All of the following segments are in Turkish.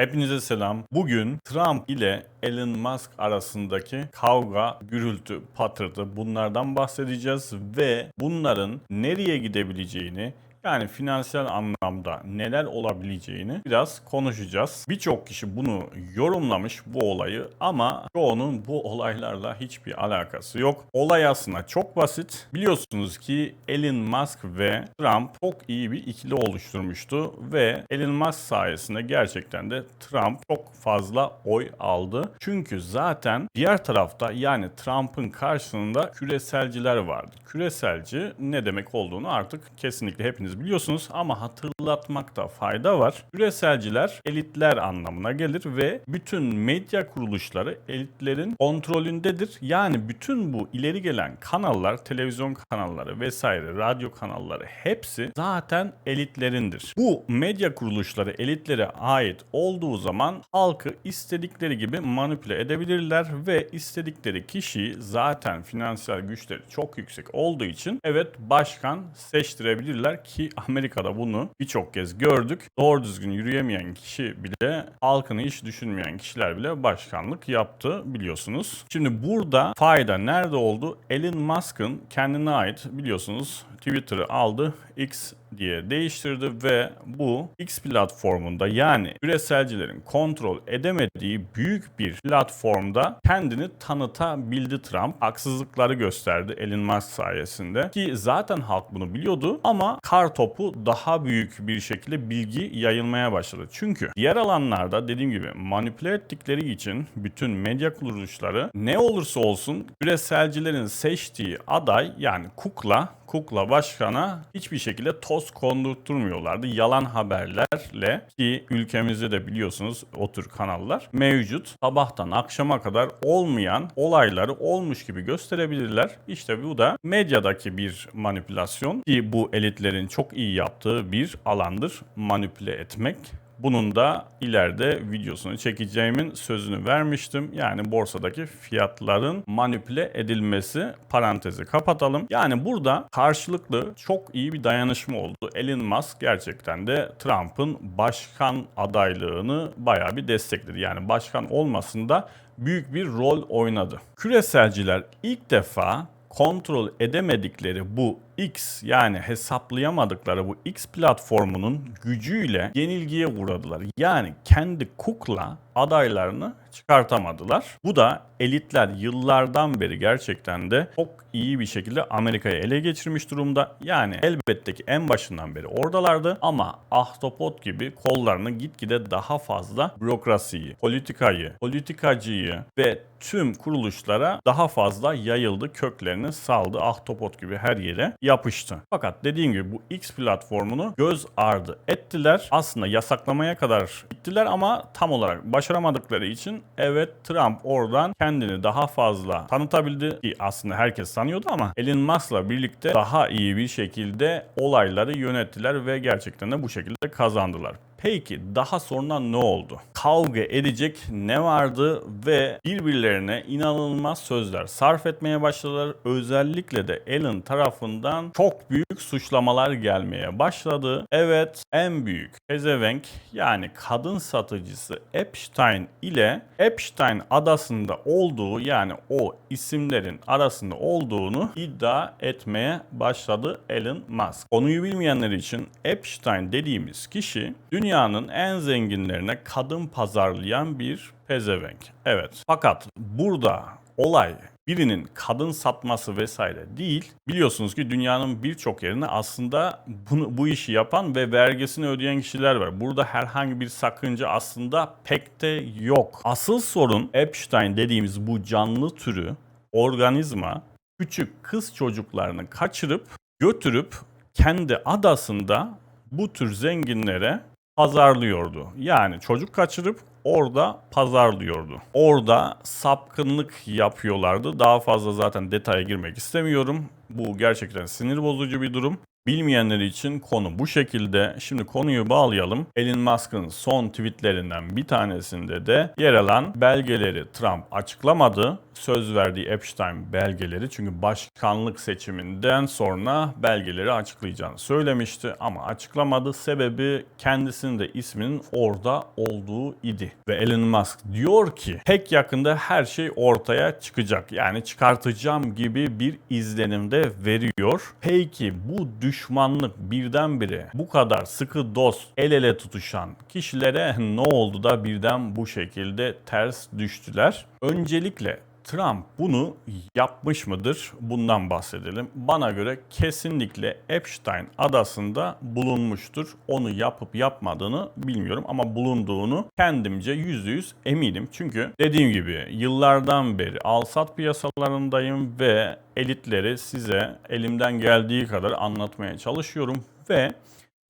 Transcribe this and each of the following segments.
Hepinize selam. Bugün Trump ile Elon Musk arasındaki kavga, gürültü, patırtı bunlardan bahsedeceğiz ve bunların nereye gidebileceğini yani finansal anlamda neler olabileceğini biraz konuşacağız. Birçok kişi bunu yorumlamış bu olayı ama çoğunun bu olaylarla hiçbir alakası yok. Olay aslında çok basit. Biliyorsunuz ki Elon Musk ve Trump çok iyi bir ikili oluşturmuştu ve Elon Musk sayesinde gerçekten de Trump çok fazla oy aldı. Çünkü zaten diğer tarafta yani Trump'ın karşısında küreselciler vardı. Küreselci ne demek olduğunu artık kesinlikle hepiniz biliyorsunuz ama hatırlatmakta fayda var. Küreselciler elitler anlamına gelir ve bütün medya kuruluşları elitlerin kontrolündedir. Yani bütün bu ileri gelen kanallar, televizyon kanalları vesaire, radyo kanalları hepsi zaten elitlerindir. Bu medya kuruluşları elitlere ait olduğu zaman halkı istedikleri gibi manipüle edebilirler ve istedikleri kişiyi zaten finansal güçleri çok yüksek olduğu için evet başkan seçtirebilirler ki Amerika'da bunu birçok kez gördük. Doğru düzgün yürüyemeyen kişi bile halkını hiç düşünmeyen kişiler bile başkanlık yaptı biliyorsunuz. Şimdi burada fayda nerede oldu? Elon Musk'ın kendine ait biliyorsunuz Twitter'ı aldı, X diye değiştirdi ve bu X platformunda yani küreselcilerin kontrol edemediği büyük bir platformda kendini tanıtabildi Trump. Haksızlıkları gösterdi Elon Musk sayesinde ki zaten halk bunu biliyordu ama kar topu daha büyük bir şekilde bilgi yayılmaya başladı. Çünkü diğer alanlarda dediğim gibi manipüle ettikleri için bütün medya kuruluşları ne olursa olsun küreselcilerin seçtiği aday yani kukla kukla başkana hiçbir şekilde toz kondurtturmuyorlardı. Yalan haberlerle ki ülkemizde de biliyorsunuz o tür kanallar mevcut. Sabahtan akşama kadar olmayan olayları olmuş gibi gösterebilirler. İşte bu da medyadaki bir manipülasyon ki bu elitlerin çok iyi yaptığı bir alandır manipüle etmek. Bunun da ileride videosunu çekeceğimin sözünü vermiştim. Yani borsadaki fiyatların manipüle edilmesi parantezi kapatalım. Yani burada karşılıklı çok iyi bir dayanışma oldu. Elon Musk gerçekten de Trump'ın başkan adaylığını bayağı bir destekledi. Yani başkan olmasında büyük bir rol oynadı. Küreselciler ilk defa kontrol edemedikleri bu X yani hesaplayamadıkları bu X platformunun gücüyle yenilgiye uğradılar. Yani kendi kukla adaylarını çıkartamadılar. Bu da elitler yıllardan beri gerçekten de çok iyi bir şekilde Amerika'yı ele geçirmiş durumda. Yani elbette ki en başından beri oradalardı ama ahtapot gibi kollarını gitgide daha fazla bürokrasiyi, politikayı, politikacıyı ve tüm kuruluşlara daha fazla yayıldı, köklerini saldı ahtapot gibi her yere yapıştı. Fakat dediğim gibi bu X platformunu göz ardı ettiler. Aslında yasaklamaya kadar gittiler ama tam olarak başaramadıkları için evet Trump oradan kendini daha fazla tanıtabildi ki aslında herkes tanıyordu ama Elon Musk'la birlikte daha iyi bir şekilde olayları yönettiler ve gerçekten de bu şekilde kazandılar. Peki daha sonra ne oldu? Kavga edecek ne vardı ve birbirlerine inanılmaz sözler sarf etmeye başladılar. Özellikle de Elon tarafından çok büyük suçlamalar gelmeye başladı. Evet en büyük pezevenk yani kadın satıcısı Epstein ile Epstein adasında olduğu yani o isimlerin arasında olduğunu iddia etmeye başladı Elon Musk. Konuyu bilmeyenler için Epstein dediğimiz kişi dünya dünyanın en zenginlerine kadın pazarlayan bir pezevenk. Evet. Fakat burada olay birinin kadın satması vesaire değil. Biliyorsunuz ki dünyanın birçok yerine aslında bunu, bu işi yapan ve vergisini ödeyen kişiler var. Burada herhangi bir sakınca aslında pek de yok. Asıl sorun Epstein dediğimiz bu canlı türü organizma küçük kız çocuklarını kaçırıp götürüp kendi adasında bu tür zenginlere pazarlıyordu. Yani çocuk kaçırıp orada pazarlıyordu. Orada sapkınlık yapıyorlardı. Daha fazla zaten detaya girmek istemiyorum. Bu gerçekten sinir bozucu bir durum. Bilmeyenler için konu bu şekilde. Şimdi konuyu bağlayalım. Elon Musk'ın son tweetlerinden bir tanesinde de yer alan belgeleri Trump açıklamadı. Söz verdiği Epstein belgeleri çünkü başkanlık seçiminden sonra belgeleri açıklayacağını söylemişti ama açıklamadı. Sebebi kendisinin de isminin orada olduğu idi. Ve Elon Musk diyor ki pek yakında her şey ortaya çıkacak. Yani çıkartacağım gibi bir izlenimde veriyor. Peki bu düşmanlık birdenbire bu kadar sıkı dost el ele tutuşan kişilere ne oldu da birden bu şekilde ters düştüler? Öncelikle Trump bunu yapmış mıdır? Bundan bahsedelim. Bana göre kesinlikle Epstein adasında bulunmuştur. Onu yapıp yapmadığını bilmiyorum ama bulunduğunu kendimce %100 eminim. Çünkü dediğim gibi yıllardan beri alsat piyasalarındayım ve elitleri size elimden geldiği kadar anlatmaya çalışıyorum ve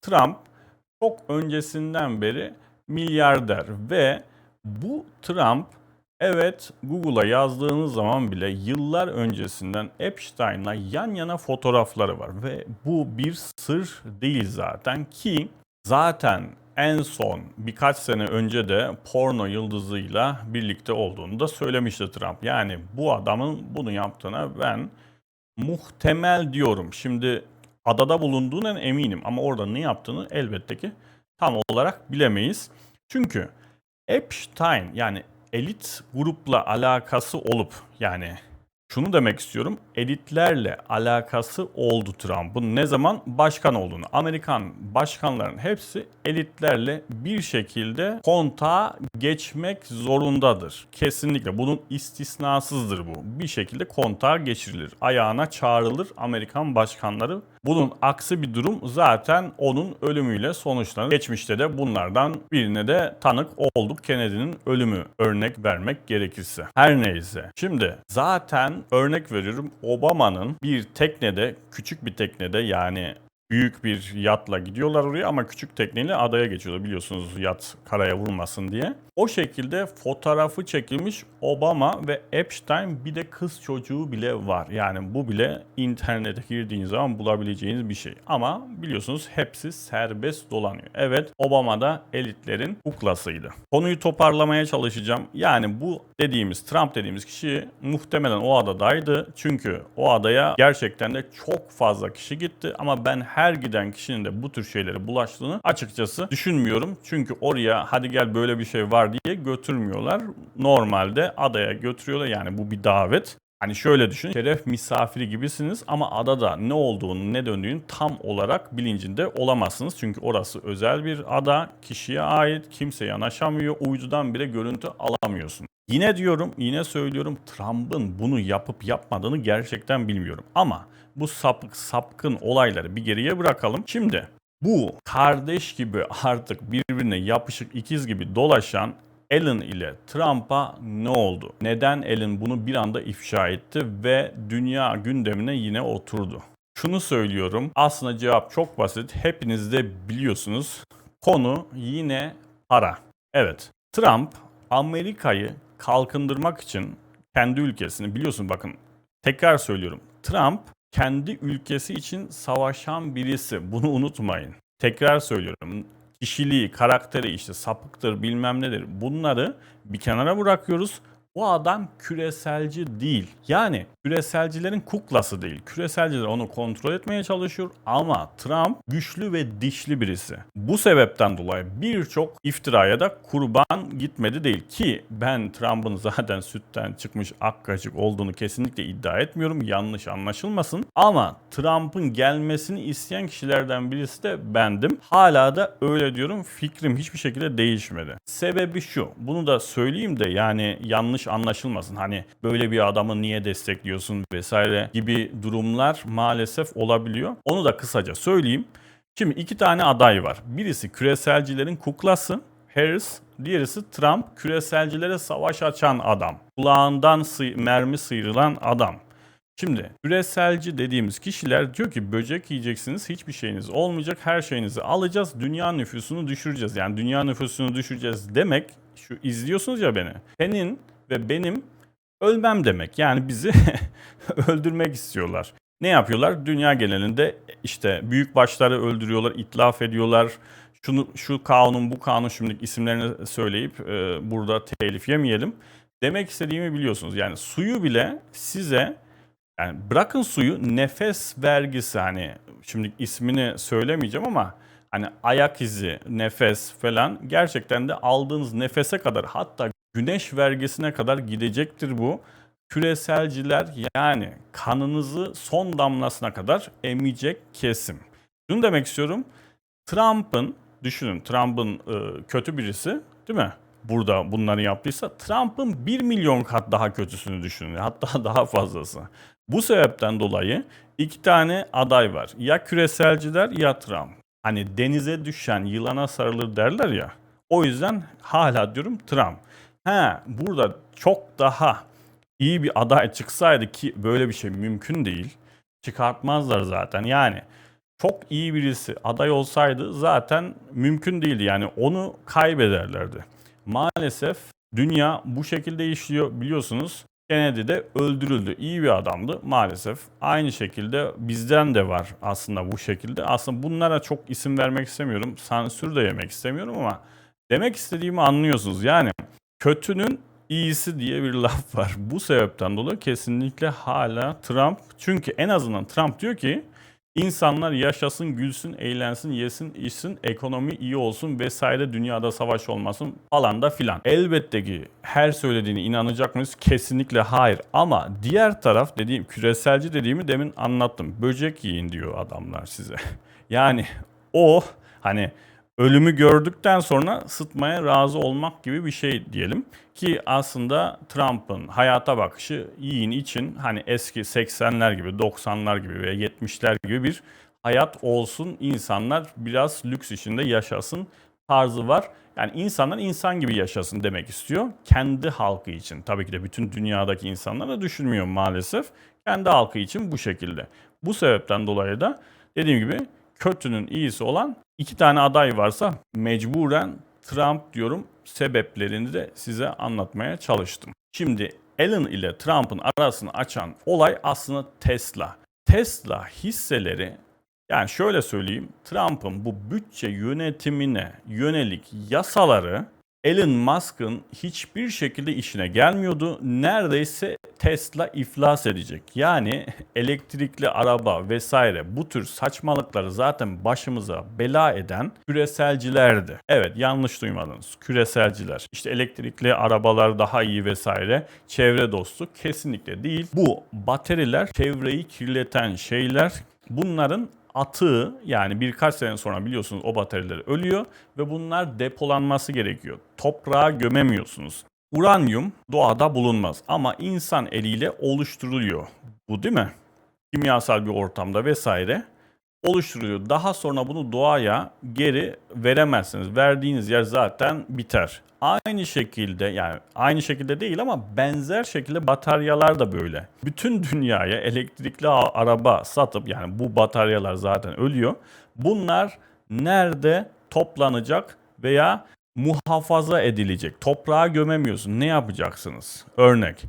Trump çok öncesinden beri milyarder ve bu Trump Evet, Google'a yazdığınız zaman bile yıllar öncesinden Epstein'la yan yana fotoğrafları var ve bu bir sır değil zaten ki zaten en son birkaç sene önce de porno yıldızıyla birlikte olduğunu da söylemişti Trump. Yani bu adamın bunu yaptığına ben muhtemel diyorum. Şimdi adada bulunduğundan eminim ama orada ne yaptığını elbette ki tam olarak bilemeyiz. Çünkü Epstein yani elit grupla alakası olup yani şunu demek istiyorum. Elitlerle alakası oldu Trump'ın ne zaman başkan olduğunu. Amerikan başkanların hepsi elitlerle bir şekilde kontağa geçmek zorundadır. Kesinlikle bunun istisnasızdır bu. Bir şekilde kontağa geçirilir. Ayağına çağrılır Amerikan başkanları. Bunun aksi bir durum zaten onun ölümüyle sonuçlanır. Geçmişte de bunlardan birine de tanık olduk. Kennedy'nin ölümü örnek vermek gerekirse. Her neyse. Şimdi zaten örnek veriyorum Obama'nın bir teknede, küçük bir teknede yani büyük bir yatla gidiyorlar oraya ama küçük tekneyle adaya geçiyorlar biliyorsunuz yat karaya vurmasın diye. O şekilde fotoğrafı çekilmiş Obama ve Epstein bir de kız çocuğu bile var. Yani bu bile internete girdiğiniz zaman bulabileceğiniz bir şey. Ama biliyorsunuz hepsi serbest dolanıyor. Evet Obama da elitlerin kuklasıydı. Konuyu toparlamaya çalışacağım. Yani bu dediğimiz Trump dediğimiz kişi muhtemelen o adadaydı. Çünkü o adaya gerçekten de çok fazla kişi gitti ama ben her giden kişinin de bu tür şeylere bulaştığını açıkçası düşünmüyorum. Çünkü oraya hadi gel böyle bir şey var diye götürmüyorlar. Normalde adaya götürüyorlar yani bu bir davet. Hani şöyle düşünün, şeref misafiri gibisiniz ama adada ne olduğunu, ne döndüğünü tam olarak bilincinde olamazsınız. Çünkü orası özel bir ada, kişiye ait, kimse yanaşamıyor, uydudan bile görüntü alamıyorsun. Yine diyorum, yine söylüyorum Trump'ın bunu yapıp yapmadığını gerçekten bilmiyorum. Ama bu sapık sapkın olayları bir geriye bırakalım. Şimdi bu kardeş gibi artık birbirine yapışık ikiz gibi dolaşan Allen ile Trump'a ne oldu? Neden Allen bunu bir anda ifşa etti ve dünya gündemine yine oturdu? Şunu söylüyorum. Aslında cevap çok basit. Hepiniz de biliyorsunuz. Konu yine para. Evet. Trump Amerika'yı kalkındırmak için kendi ülkesini biliyorsun bakın tekrar söylüyorum. Trump kendi ülkesi için savaşan birisi. Bunu unutmayın. Tekrar söylüyorum. Kişiliği, karakteri işte sapıktır bilmem nedir. Bunları bir kenara bırakıyoruz. O adam küreselci değil. Yani küreselcilerin kuklası değil. Küreselciler onu kontrol etmeye çalışıyor ama Trump güçlü ve dişli birisi. Bu sebepten dolayı birçok iftiraya da kurban gitmedi değil ki ben Trump'ın zaten sütten çıkmış ak olduğunu kesinlikle iddia etmiyorum. Yanlış anlaşılmasın. Ama Trump'ın gelmesini isteyen kişilerden birisi de bendim. Hala da öyle diyorum. Fikrim hiçbir şekilde değişmedi. Sebebi şu. Bunu da söyleyeyim de yani yanlış anlaşılmasın. Hani böyle bir adamı niye destekliyorsun vesaire gibi durumlar maalesef olabiliyor. Onu da kısaca söyleyeyim. Şimdi iki tane aday var. Birisi küreselcilerin kuklası Harris, diğerisi Trump küreselcilere savaş açan adam. Kulağından sı- mermi sıyrılan adam. Şimdi küreselci dediğimiz kişiler diyor ki böcek yiyeceksiniz hiçbir şeyiniz olmayacak her şeyinizi alacağız dünya nüfusunu düşüreceğiz. Yani dünya nüfusunu düşüreceğiz demek şu izliyorsunuz ya beni. Senin ve benim ölmem demek. Yani bizi öldürmek istiyorlar. Ne yapıyorlar? Dünya genelinde işte büyük başları öldürüyorlar, itlaf ediyorlar. Şunu şu kanun bu kanun şimdi isimlerini söyleyip e, burada telif yemeyelim. Demek istediğimi biliyorsunuz. Yani suyu bile size yani bırakın suyu nefes vergisi hani şimdi ismini söylemeyeceğim ama hani ayak izi, nefes falan gerçekten de aldığınız nefese kadar hatta güneş vergisine kadar gidecektir bu. Küreselciler yani kanınızı son damlasına kadar emecek kesim. Şunu demek istiyorum. Trump'ın düşünün Trump'ın e, kötü birisi değil mi? Burada bunları yaptıysa Trump'ın 1 milyon kat daha kötüsünü düşünün. Hatta daha fazlası. Bu sebepten dolayı iki tane aday var. Ya küreselciler ya Trump. Hani denize düşen yılana sarılır derler ya. O yüzden hala diyorum Trump. Ha burada çok daha iyi bir aday çıksaydı ki böyle bir şey mümkün değil. Çıkartmazlar zaten. Yani çok iyi birisi aday olsaydı zaten mümkün değildi. Yani onu kaybederlerdi. Maalesef dünya bu şekilde işliyor biliyorsunuz. Kennedy de öldürüldü. İyi bir adamdı maalesef. Aynı şekilde bizden de var aslında bu şekilde. Aslında bunlara çok isim vermek istemiyorum. Sansür de yemek istemiyorum ama demek istediğimi anlıyorsunuz. Yani kötünün iyisi diye bir laf var. Bu sebepten dolayı kesinlikle hala Trump. Çünkü en azından Trump diyor ki İnsanlar yaşasın, gülsün, eğlensin, yesin, içsin, ekonomi iyi olsun vesaire dünyada savaş olmasın falan da filan. Elbette ki her söylediğini inanacak mıyız? Kesinlikle hayır. Ama diğer taraf dediğim küreselci dediğimi demin anlattım. Böcek yiyin diyor adamlar size. yani o hani ölümü gördükten sonra sıtmaya razı olmak gibi bir şey diyelim. Ki aslında Trump'ın hayata bakışı yiyin için hani eski 80'ler gibi 90'lar gibi ve 70'ler gibi bir hayat olsun insanlar biraz lüks içinde yaşasın tarzı var. Yani insanlar insan gibi yaşasın demek istiyor. Kendi halkı için. Tabii ki de bütün dünyadaki insanlar da düşünmüyor maalesef. Kendi halkı için bu şekilde. Bu sebepten dolayı da dediğim gibi kötünün iyisi olan iki tane aday varsa mecburen Trump diyorum sebeplerini de size anlatmaya çalıştım. Şimdi Elon ile Trump'ın arasını açan olay aslında Tesla. Tesla hisseleri yani şöyle söyleyeyim Trump'ın bu bütçe yönetimine yönelik yasaları Elon Musk'ın hiçbir şekilde işine gelmiyordu. Neredeyse Tesla iflas edecek. Yani elektrikli araba vesaire bu tür saçmalıkları zaten başımıza bela eden küreselcilerdi. Evet yanlış duymadınız. Küreselciler. İşte elektrikli arabalar daha iyi vesaire. Çevre dostu kesinlikle değil. Bu bateriler çevreyi kirleten şeyler. Bunların atığı yani birkaç sene sonra biliyorsunuz o bateriler ölüyor ve bunlar depolanması gerekiyor. Toprağa gömemiyorsunuz. Uranyum doğada bulunmaz ama insan eliyle oluşturuluyor. Bu değil mi? Kimyasal bir ortamda vesaire oluşturuluyor. Daha sonra bunu doğaya geri veremezsiniz. Verdiğiniz yer zaten biter. Aynı şekilde yani aynı şekilde değil ama benzer şekilde bataryalar da böyle. Bütün dünyaya elektrikli araba satıp yani bu bataryalar zaten ölüyor. Bunlar nerede toplanacak veya muhafaza edilecek? Toprağa gömemiyorsun. Ne yapacaksınız? Örnek.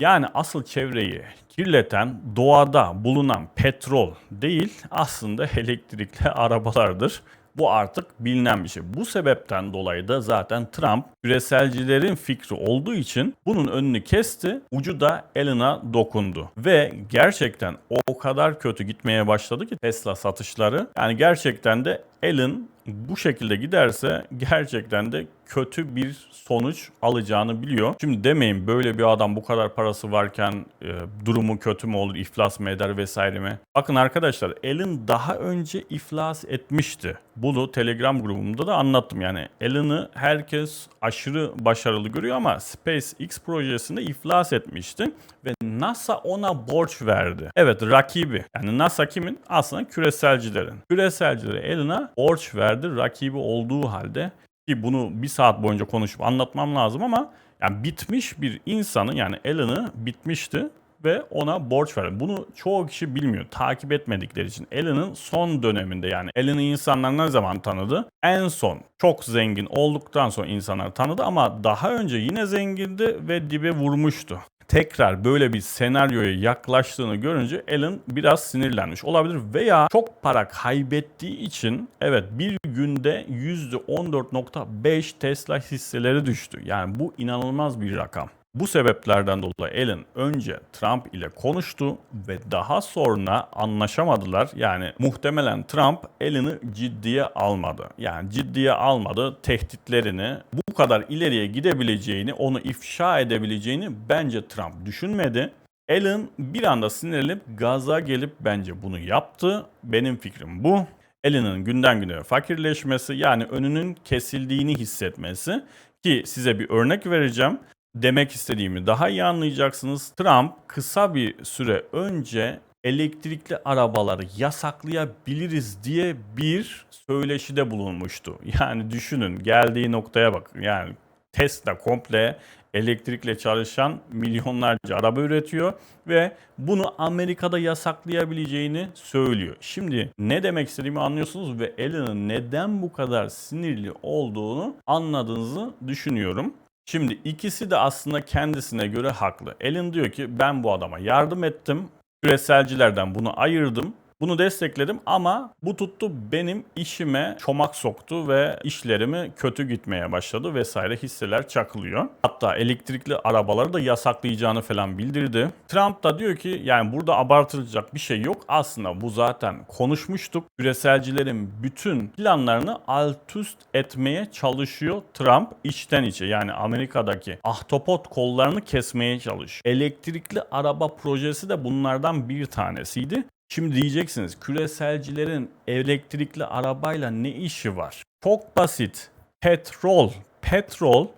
Yani asıl çevreyi kirleten doğada bulunan petrol değil aslında elektrikli arabalardır. Bu artık bilinen bir şey. Bu sebepten dolayı da zaten Trump küreselcilerin fikri olduğu için bunun önünü kesti. Ucu da Elon'a dokundu. Ve gerçekten o kadar kötü gitmeye başladı ki Tesla satışları. Yani gerçekten de Elon bu şekilde giderse gerçekten de kötü bir sonuç alacağını biliyor. Şimdi demeyin böyle bir adam bu kadar parası varken e, durumu kötü mü olur, iflas mı eder vesaire mi? Bakın arkadaşlar Elon daha önce iflas etmişti. Bunu Telegram grubumda da anlattım. Yani Elon'ı herkes aşırı başarılı görüyor ama SpaceX projesinde iflas etmişti ve NASA ona borç verdi. Evet rakibi. Yani NASA kimin? Aslında küreselcilerin. Küreselcileri Elon'a borç verdi rakibi olduğu halde ki bunu bir saat boyunca konuşup anlatmam lazım ama yani bitmiş bir insanı yani Elon'ı bitmişti ve ona borç verdi. Bunu çoğu kişi bilmiyor. Takip etmedikleri için. Elon'ın son döneminde yani Elon'ı insanlar ne zaman tanıdı? En son çok zengin olduktan sonra insanlar tanıdı ama daha önce yine zengindi ve dibe vurmuştu. Tekrar böyle bir senaryoya yaklaştığını görünce Elon biraz sinirlenmiş olabilir veya çok para kaybettiği için evet bir günde %14.5 Tesla hisseleri düştü. Yani bu inanılmaz bir rakam. Bu sebeplerden dolayı Elon önce Trump ile konuştu ve daha sonra anlaşamadılar. Yani muhtemelen Trump Elon'ı ciddiye almadı. Yani ciddiye almadı tehditlerini bu kadar ileriye gidebileceğini, onu ifşa edebileceğini bence Trump düşünmedi. Elon bir anda sinirlenip gaza gelip bence bunu yaptı. Benim fikrim bu. Elon'un günden güne fakirleşmesi yani önünün kesildiğini hissetmesi ki size bir örnek vereceğim demek istediğimi daha iyi anlayacaksınız. Trump kısa bir süre önce elektrikli arabaları yasaklayabiliriz diye bir söyleşide bulunmuştu. Yani düşünün geldiği noktaya bakın. Yani Tesla komple elektrikle çalışan milyonlarca araba üretiyor ve bunu Amerika'da yasaklayabileceğini söylüyor. Şimdi ne demek istediğimi anlıyorsunuz ve Elon'un neden bu kadar sinirli olduğunu anladığınızı düşünüyorum. Şimdi ikisi de aslında kendisine göre haklı. Elin diyor ki ben bu adama yardım ettim. Küreselcilerden bunu ayırdım. Bunu destekledim ama bu tuttu benim işime çomak soktu ve işlerimi kötü gitmeye başladı vesaire hisseler çakılıyor. Hatta elektrikli arabaları da yasaklayacağını falan bildirdi. Trump da diyor ki yani burada abartılacak bir şey yok. Aslında bu zaten konuşmuştuk. Küreselcilerin bütün planlarını alt üst etmeye çalışıyor Trump içten içe. Yani Amerika'daki ahtapot kollarını kesmeye çalışıyor. Elektrikli araba projesi de bunlardan bir tanesiydi. Şimdi diyeceksiniz küreselcilerin elektrikli arabayla ne işi var? Çok basit. Petrol. Petrol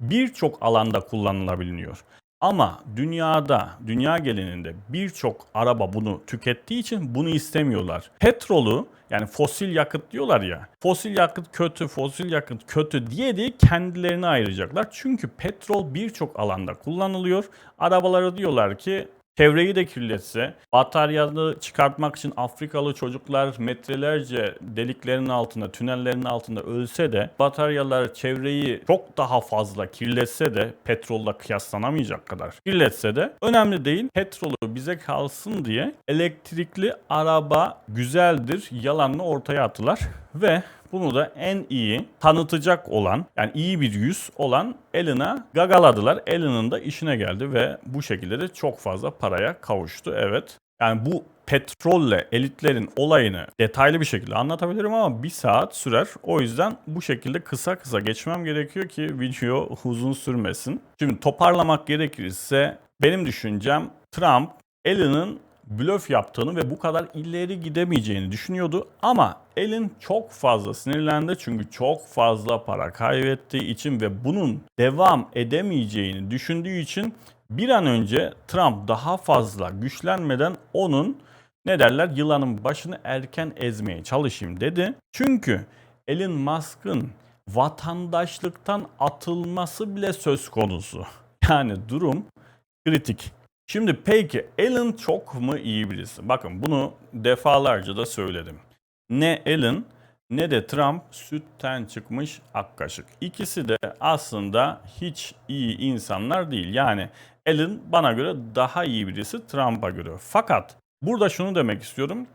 birçok alanda kullanılabiliyor. Ama dünyada, dünya geleninde birçok araba bunu tükettiği için bunu istemiyorlar. Petrolü yani fosil yakıt diyorlar ya. Fosil yakıt kötü, fosil yakıt kötü diye diye kendilerini ayıracaklar. Çünkü petrol birçok alanda kullanılıyor. Arabaları diyorlar ki Çevreyi de kirletse, bataryalı çıkartmak için Afrikalı çocuklar metrelerce deliklerin altında, tünellerin altında ölse de bataryalar çevreyi çok daha fazla kirletse de petrolla kıyaslanamayacak kadar kirletse de önemli değil. Petrolü bize kalsın diye elektrikli araba güzeldir yalanını ortaya attılar ve bunu da en iyi tanıtacak olan yani iyi bir yüz olan Ellen'a gagaladılar. Ellen'ın da işine geldi ve bu şekilde de çok fazla paraya kavuştu. Evet. Yani bu petrolle elitlerin olayını detaylı bir şekilde anlatabilirim ama bir saat sürer. O yüzden bu şekilde kısa kısa geçmem gerekiyor ki video uzun sürmesin. Şimdi toparlamak gerekirse benim düşüncem Trump Ellen'ın blöf yaptığını ve bu kadar ileri gidemeyeceğini düşünüyordu. Ama Elin çok fazla sinirlendi çünkü çok fazla para kaybettiği için ve bunun devam edemeyeceğini düşündüğü için bir an önce Trump daha fazla güçlenmeden onun ne derler yılanın başını erken ezmeye çalışayım dedi. Çünkü Elon Musk'ın vatandaşlıktan atılması bile söz konusu. Yani durum kritik. Şimdi peki Alan çok mu iyi birisi? Bakın bunu defalarca da söyledim. Ne Alan ne de Trump sütten çıkmış ak kaşık. İkisi de aslında hiç iyi insanlar değil. Yani Alan bana göre daha iyi birisi Trump'a göre. Fakat burada şunu demek istiyorum.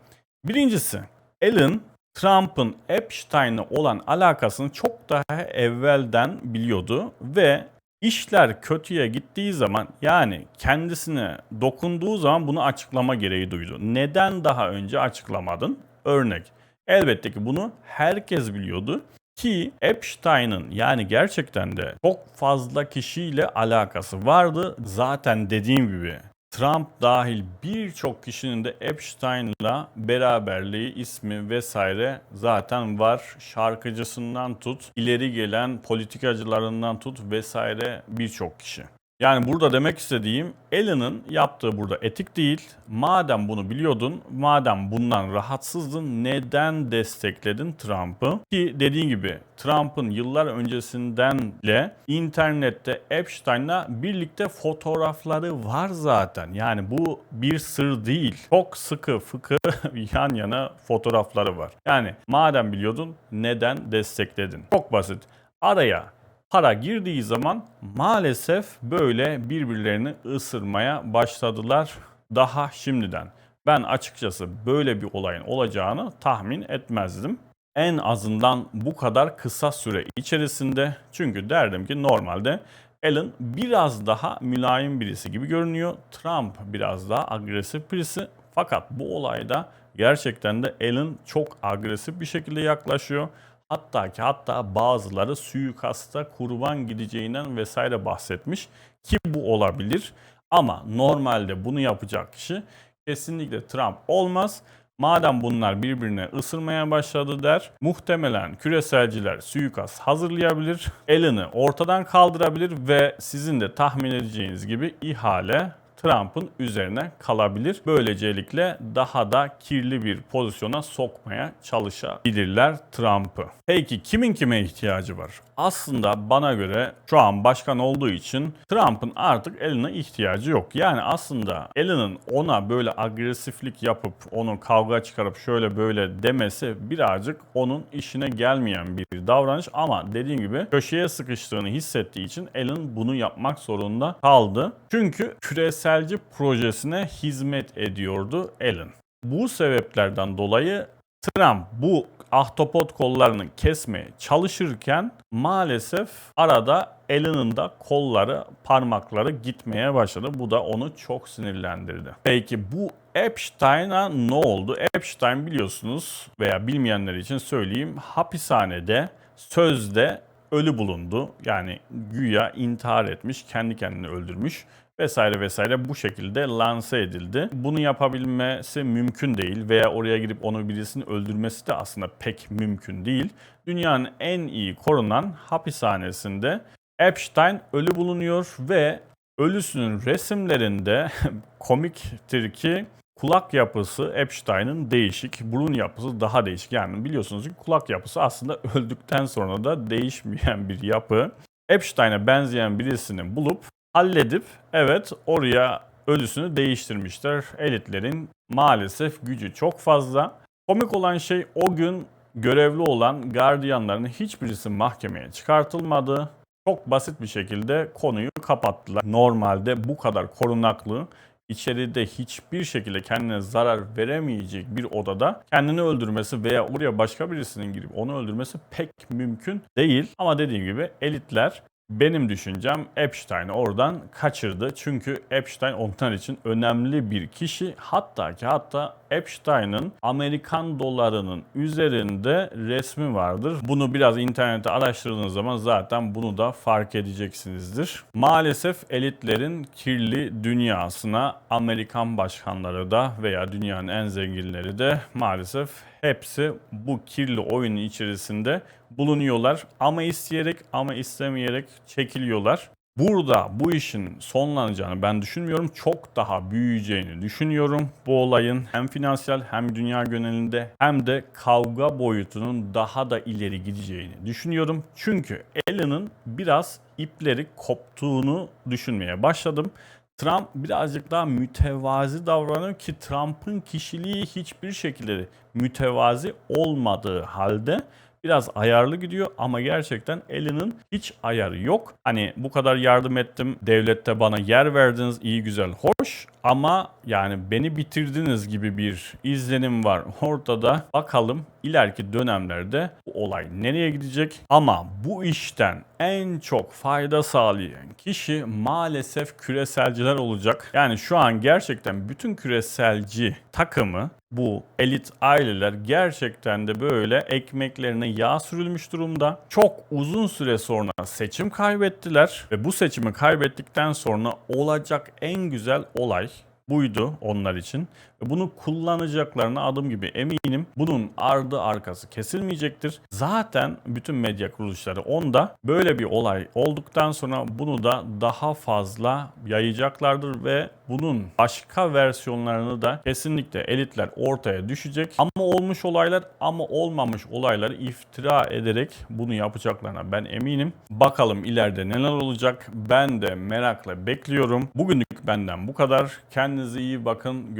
Birincisi Alan Trump'ın Epstein'e olan alakasını çok daha evvelden biliyordu ve İşler kötüye gittiği zaman yani kendisine dokunduğu zaman bunu açıklama gereği duydu. Neden daha önce açıklamadın? Örnek. Elbette ki bunu herkes biliyordu ki Epstein'ın yani gerçekten de çok fazla kişiyle alakası vardı. Zaten dediğim gibi Trump dahil birçok kişinin de Epstein'la beraberliği, ismi vesaire zaten var. Şarkıcısından tut, ileri gelen politikacılarından tut vesaire birçok kişi. Yani burada demek istediğim Ellen'ın yaptığı burada etik değil. Madem bunu biliyordun, madem bundan rahatsızdın neden destekledin Trump'ı? Ki dediğin gibi Trump'ın yıllar öncesindenle internette Epstein'la birlikte fotoğrafları var zaten. Yani bu bir sır değil. Çok sıkı fıkı yan yana fotoğrafları var. Yani madem biliyordun neden destekledin? Çok basit. Araya para girdiği zaman maalesef böyle birbirlerini ısırmaya başladılar daha şimdiden. Ben açıkçası böyle bir olayın olacağını tahmin etmezdim. En azından bu kadar kısa süre içerisinde. Çünkü derdim ki normalde Allen biraz daha mülayim birisi gibi görünüyor. Trump biraz daha agresif birisi. Fakat bu olayda gerçekten de Allen çok agresif bir şekilde yaklaşıyor. Hatta ki hatta bazıları suikasta kurban gideceğinden vesaire bahsetmiş ki bu olabilir. Ama normalde bunu yapacak kişi kesinlikle Trump olmaz. Madem bunlar birbirine ısırmaya başladı der, muhtemelen küreselciler suikast hazırlayabilir, Allen'ı ortadan kaldırabilir ve sizin de tahmin edeceğiniz gibi ihale Trump'ın üzerine kalabilir. Böylecelikle daha da kirli bir pozisyona sokmaya çalışabilirler Trump'ı. Peki kimin kime ihtiyacı var? Aslında bana göre şu an başkan olduğu için Trump'ın artık eline ihtiyacı yok. Yani aslında Ellen'ın ona böyle agresiflik yapıp onu kavga çıkarıp şöyle böyle demesi birazcık onun işine gelmeyen bir davranış ama dediğim gibi köşeye sıkıştığını hissettiği için Ellen bunu yapmak zorunda kaldı. Çünkü küreselci projesine hizmet ediyordu Ellen. Bu sebeplerden dolayı Trump bu ahtapot kollarını kesmeye çalışırken maalesef arada Ellen'ın da kolları, parmakları gitmeye başladı. Bu da onu çok sinirlendirdi. Peki bu Epstein'a ne oldu? Epstein biliyorsunuz veya bilmeyenler için söyleyeyim hapishanede sözde ölü bulundu. Yani güya intihar etmiş, kendi kendini öldürmüş vesaire vesaire bu şekilde lanse edildi. Bunu yapabilmesi mümkün değil veya oraya girip onu birisini öldürmesi de aslında pek mümkün değil. Dünyanın en iyi korunan hapishanesinde Epstein ölü bulunuyor ve ölüsünün resimlerinde komiktir ki kulak yapısı Epstein'ın değişik, burun yapısı daha değişik. Yani biliyorsunuz ki kulak yapısı aslında öldükten sonra da değişmeyen bir yapı. Epstein'e benzeyen birisini bulup halledip evet oraya ölüsünü değiştirmişler. Elitlerin maalesef gücü çok fazla. Komik olan şey o gün görevli olan gardiyanların hiçbirisi mahkemeye çıkartılmadı. Çok basit bir şekilde konuyu kapattılar. Normalde bu kadar korunaklı içeride hiçbir şekilde kendine zarar veremeyecek bir odada kendini öldürmesi veya oraya başka birisinin girip onu öldürmesi pek mümkün değil. Ama dediğim gibi elitler benim düşüncem Epstein'i oradan kaçırdı. Çünkü Epstein onlar için önemli bir kişi. Hatta ki hatta Epstein'ın Amerikan dolarının üzerinde resmi vardır. Bunu biraz internette araştırdığınız zaman zaten bunu da fark edeceksinizdir. Maalesef elitlerin kirli dünyasına Amerikan başkanları da veya dünyanın en zenginleri de maalesef hepsi bu kirli oyunun içerisinde bulunuyorlar. Ama isteyerek ama istemeyerek çekiliyorlar. Burada bu işin sonlanacağını ben düşünmüyorum. Çok daha büyüyeceğini düşünüyorum. Bu olayın hem finansal hem dünya genelinde hem de kavga boyutunun daha da ileri gideceğini düşünüyorum. Çünkü Ellen'ın biraz ipleri koptuğunu düşünmeye başladım. Trump birazcık daha mütevazi davranıyor ki Trump'ın kişiliği hiçbir şekilde mütevazi olmadığı halde biraz ayarlı gidiyor ama gerçekten Ellen'ın hiç ayarı yok. Hani bu kadar yardım ettim, devlette bana yer verdiniz, iyi güzel, hoş ama yani beni bitirdiniz gibi bir izlenim var ortada. Bakalım ileriki dönemlerde bu olay nereye gidecek? Ama bu işten en çok fayda sağlayan kişi maalesef küreselciler olacak. Yani şu an gerçekten bütün küreselci takımı bu elit aileler gerçekten de böyle ekmeklerine yağ sürülmüş durumda. Çok uzun süre sonra seçim kaybettiler ve bu seçimi kaybettikten sonra olacak en güzel olay buydu onlar için. Bunu kullanacaklarına adım gibi eminim. Bunun ardı arkası kesilmeyecektir. Zaten bütün medya kuruluşları onda böyle bir olay olduktan sonra bunu da daha fazla yayacaklardır ve bunun başka versiyonlarını da kesinlikle elitler ortaya düşecek. Ama olmuş olaylar ama olmamış olayları iftira ederek bunu yapacaklarına ben eminim. Bakalım ileride neler olacak ben de merakla bekliyorum. Bugünlük benden bu kadar. Kendinize iyi bakın.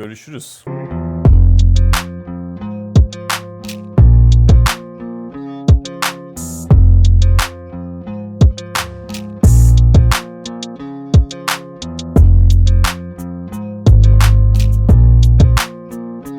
Görüşürüz.